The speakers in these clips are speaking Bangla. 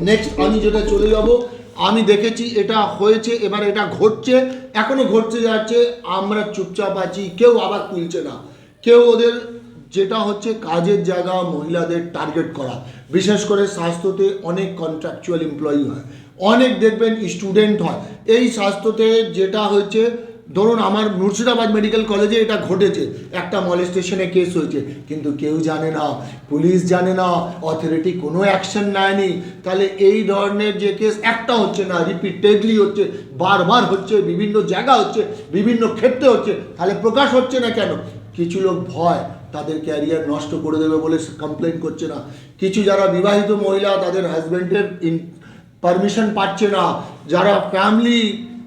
নেক্সট আমি যেটা চলে যাব, আমি দেখেছি এটা হয়েছে, এবার এটা ঘটছে, এখনও ঘটতে যাচ্ছে, আমরা চুপচাপ আছি, কেউ আবার তুলছে না। কেউ ওদের যেটা হচ্ছে কাজের জায়গা মহিলাদের টার্গেট করা। বিশেষ করে স্বাস্থ্যতে অনেক কন্ট্রাকচুয়াল এমপ্লয়ি হয়। অনেক দেখবেন স্টুডেন্ট হয়। এই স্বাস্থ্যতে যেটা হচ্ছে ধরুন আমার মুর্শিদাবাদ মেডিকেল কলেজে এটা ঘটেছে, একটা মলেস্টেশনে কেস হয়েছে, কিন্তু কেউ জানে না, পুলিশ জানে না অথরিটি কোনো অ্যাকশন নেয়নি। তাহলে এই ধরনের যে কেস একটা হচ্ছে না রিপিটেডলি হচ্ছে, বারবার হচ্ছে, বিভিন্ন জায়গা হচ্ছে, বিভিন্ন ক্ষেত্রে হচ্ছে, তাহলে প্রকাশ হচ্ছে না কেন? কিছু লোক ভয়, তাদের ক্যারিয়ার নষ্ট করে দেবে বলে কমপ্লেন করছে না। কিছু যারা বিবাহিত মহিলা, তাদের হাজব্যান্ডের ইন পারমিশন পাচ্ছে না। যারা ফ্যামিলি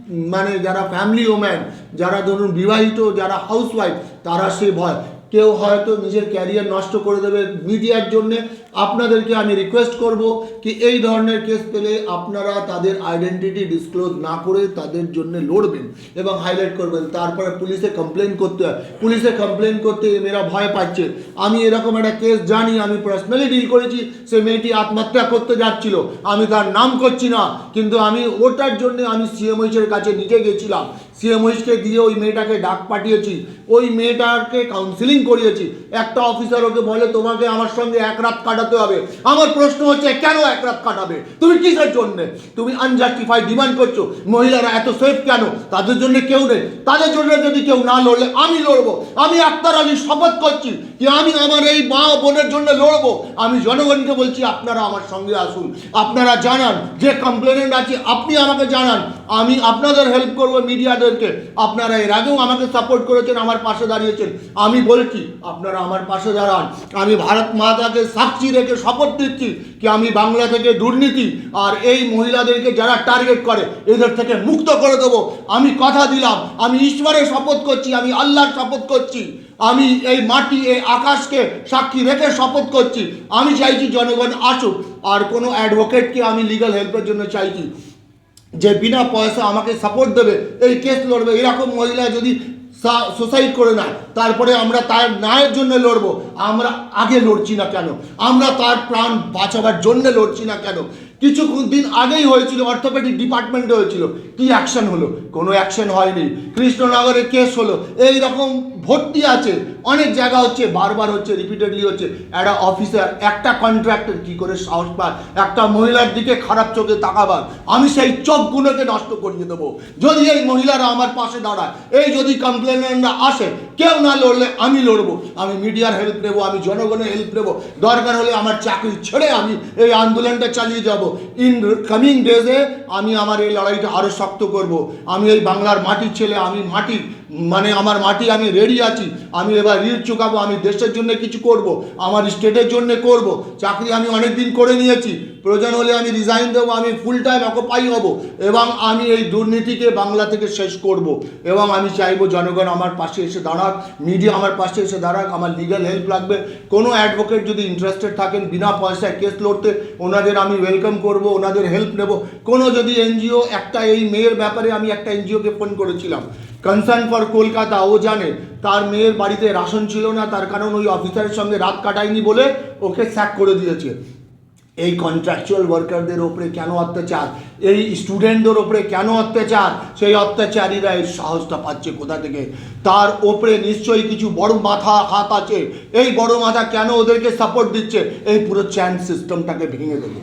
মানে যারা ফ্যামিলি ওম্যান যারা ধরুন বিবাহিত, যারা হাউসওয়াইফ তারা সে ভয়। কেউ হয়তো নিজের ক্যারিয়ার নষ্ট করে দেবে মিডিয়ার জন্যে আপনাদেরকে আমি রিকোয়েস্ট করব কি এই ধরনের কেস পেলে আপনারা তাদের আইডেন্টিটি ডিসক্লোজ না করে তাদের জন্য লড়বেন এবং হাইলাইট করবেন। তারপরে পুলিশে কমপ্লেন করতে হয়। পুলিশে কমপ্লেন করতে মেয়েরা ভয় পাচ্ছে। আমি এরকম একটা কেস জানি, আমি পার্সোনালি ডিল করেছি, সে মেয়েটি আত্মহত্যা করতে যাচ্ছিল। আমি তার নাম করছি না, কিন্তু আমি ওটার জন্য আমি সিএমএইচের কাছে নিজে গেছিলাম। সিএমএইচকে দিয়ে ওই মেয়েটাকে ডাক পাঠিয়েছি। ওই মেয়েটাকে কাউন্সিলিং করিয়েছি। একটা অফিসার ওকে বলে, তোমাকে আমার সঙ্গে এক রাত কাটাতে হবে। আমার প্রশ্ন হচ্ছে, কেন এক রাত কাটাবে? তুমি কিসের জন্যে? তুমি আনজাস্টিফাই ডিমান্ড করছ। মহিলারা এত সেফ কেন? তাদের জন্য কেউ নেই। তাদের জন্য যদি কেউ না লড়লে আমি লড়বো। আমি আক্তার আলী শপথ করছি যে আমি আমার এই মা বোনের জন্য লড়বো। আমি জনগণকে বলছি, আপনারা আমার সঙ্গে আসুন। আপনারা জানান, যে কমপ্লেনেন্ট আছে, আপনি আমাকে জানান। আমি আপনাদের হেল্প করব মিডিয়াদেরকে। আপনারা এর আগেও আমাকে সাপোর্ট করেছেন, আমার পাশে দাঁড়িয়েছেন। আমি বলছি, আপনারা আমার পাশে দাঁড়ান। আমি ভারত মাতাকে সাক্ষী রেখে শপথ দিচ্ছি কি আমি বাংলা থেকে দুর্নীতি আর এই মহিলাদেরকে যারা টার্গেট করে, এদের থেকে মুক্ত করে দেবো। আমি কথা দিলাম, আমি ঈশ্বরের শপথ করছি, আমি আল্লাহর শপথ করছি। আমি এই মাটি, এই আকাশকে সাক্ষী রেখে শপথ করছি। আমি চাইছি জনগণ আসুক, আর কোনো অ্যাডভোকেটকে আমি লিগ্যাল হেল্পের জন্য চাইছি। যে বিনা পয়সা আমাকে সাপোর্ট দেবে, এই কেস লড়বে। এরকম মহিলা যদি সুসাইড করে নেয় তারপরে আমরা তার ন্যায়ের জন্য লড়বো। আমরা আগে লড়ছি না কেন? আমরা তার প্রাণ বাঁচাবার জন্য লড়ছি না কেন? কিছু দিন আগেই হয়েছিল, অর্থোপেডিক ডিপার্টমেন্টে হয়েছিল। কি অ্যাকশন হলো? কোনো অ্যাকশন হয়নি। কৃষ্ণনগরের কেস হলো। এই রকম ভর্তি আছে। অনেক জায়গা হচ্ছে, বারবার হচ্ছে রিপিটেডলি হচ্ছে। একটা অফিসার একটা কন্ট্রাক্টর কি করে সাহস পায়? একটা মহিলার দিকে খারাপ চোখে তাকাবার। আমি সেই চোখগুলোকে নষ্ট করিয়ে দেবো। যদি এই মহিলারা আমার পাশে দাঁড়ায়, এই যদি কমপ্লেনেন্টরা আসে কেউ না লড়লে আমি লড়বো, আমি মিডিয়ার হেল্প নেব, আমি জনগণের হেল্প নেব। দরকার হলে আমার চাকরি ছেড়ে আমি এই আন্দোলনটা চালিয়ে যাব। ইন কামিং ডেজে আমি আমার এই লড়াইটা আরও শক্ত করব। আমি এই বাংলার মাটির ছেলে, আমি মাটি মানে আমার মাটি আমি রেডি আছি। আমি এবার ঋণ চুকাবো, আমি দেশের জন্য কিছু করব, আমার স্টেটের জন্য করব। চাকরি আমি অনেক দিন করে নিয়েছি। প্রয়োজন হলে আমি রিজাইন দেবো, আমি ফুল টাইম অকুপাই হব এবং আমি এই দুর্নীতিকে বাংলা থেকে শেষ করব এবং আমি চাইব জনগণ আমার পাশে এসে দাঁড়াক মিডিয়া আমার পাশে এসে দাঁড়াক, আমার লিগ্যাল হেল্প লাগবে। কোনো অ্যাডভোকেট যদি ইন্টারেস্টেড থাকেন, বিনা পয়সায় কেস লড়তে, ওনাদের আমি ওয়েলকাম করব, ওনাদের হেল্প নেব। কোনো যদি এনজিও একটা এই মেয়ের ব্যাপারে আমি একটা এনজিওকে ফোন করেছিলাম। কনসার্ন ফর কলকাতা ও জানে, তার মেয়ের বাড়িতে রাশন ছিল না, তার কারণ ওই অফিসারের সঙ্গে রাত কাটায়নি বলে ওকে স্যাক করে দিয়েছে। এই কন্ট্রাকচুয়াল ওয়ার্কারদের ওপরে কেন অত্যাচার? এই স্টুডেন্টদের ওপরে কেন অত্যাচার? সেই অত্যাচারীরা এই সাহসটা পাচ্ছে কোথা থেকে? তার ওপরে নিশ্চয়ই কিছু বড় মাথা হাত আছে। এই বড় মাথা কেন ওদেরকে সাপোর্ট দিচ্ছে? এই পুরো চ্যান সিস্টেমটাকে ভেঙে দেবো।